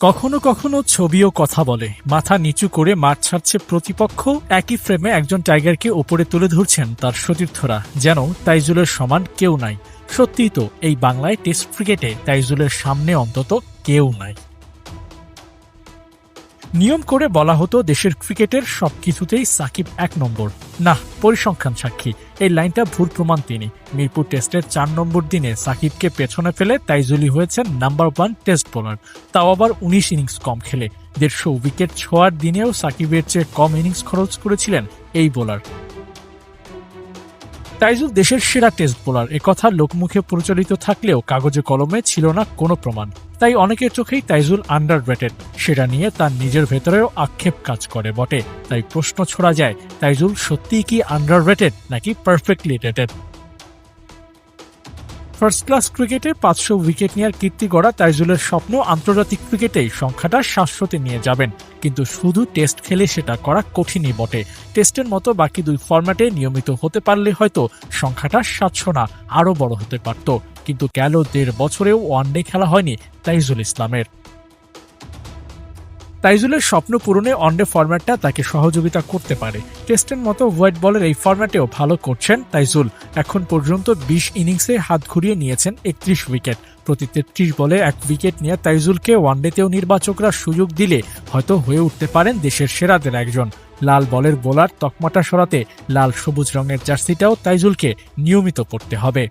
কখনো কখনো ছবিও কথা বলে। মাথা নিচু করে মাঠ ছাড়ছে প্রতিপক্ষ। একই ফ্রেমে একজন টাইগারকে ওপরে তুলে ধরছেন তার সতীর্থরা। যেন তাইজুলের সমান কেউ নাই। সত্যিই তো, এই বাংলায় টেস্ট ক্রিকেটে তাইজুলের সামনে অন্তত কেউ নাই। নিয়ম করে বলা হতো দেশের ক্রিকেটের সবকিছুতেই সাকিব এক নম্বর। না পরিসংখ্যান সাক্ষী। এই লাইনটা ভুল প্রমাণ তিনি। মিরপুর টেস্টের চার নম্বর দিনে সাকিবকে পেছনে ফেলে তাইজুলি হয়েছেন নাম্বার ওয়ান টেস্ট বোলার। তাও আবার উনিশ ইনিংস কম খেলে। দেড়শো উইকেট ছোঁয়ার দিনেও সাকিবের চেয়ে কম ইনিংস খরচ করেছিলেন এই বোলার। তাইজুল দেশের সেরা টেস্ট বোলার। কথা লোকমুখে প্রচলিত থাকলেও কাগজে কলমে ছিল না কোনো প্রমাণ। তাই অনেকের চোখেই তাইজুল আন্ডার রেটেড সেটা নিয়ে তার নিজের ভেতরেও আক্ষেপ কাজ করে বটে। তাই প্রশ্ন ছোড়া যায়, তাইজুল সত্যিই কি আন্ডার রেটেড নাকি পারফেক্টলি রেটেড ফার্স্ট ক্লাস ক্রিকেটে পাঁচশো উইকেট নেওয়ার কীর্তি গড়া তাইজুলের স্বপ্ন আন্তর্জাতিক ক্রিকেটে সংখ্যাটা সাতশোতে নিয়ে যাবেন। কিন্তু শুধু টেস্ট খেলে সেটা করা কঠিনই বটে। টেস্টের মতো বাকি দুই ফর্ম্যাটে নিয়মিত হতে পারলে হয়তো সংখ্যাটা সাতশো না, আরও বড় হতে পারত। কিন্তু গেল দেড় বছরেও ওয়ানডে খেলা হয়নি তাইজুল ইসলামের। তাইজুলের স্বপ্ন পূরণে ওয়ানডে ফরম্যাটটা তাকে সহযোগিতা করতে পারে। টেস্টের মতো হোয়াইট বলের এই ফরম্যাটেও ভালো করছেন তাইজুল। এখন পর্যন্ত বিশ ইনিংসে হাত ঘুরিয়ে নিয়েছেন একত্রিশ উইকেট প্রতি তেত্রিশ বলে এক উইকেট নিয়ে তাইজুলকে ওয়ানডেতেও নির্বাচকরা সুযোগ দিলে হয়তো হয়ে উঠতে পারেন দেশের সেরাদের একজন। লাল বলের বোলার তকমাটা সরাতে লাল সবুজ রঙের জার্সিটাও তাইজুলকে নিয়মিত পড়তে হবে।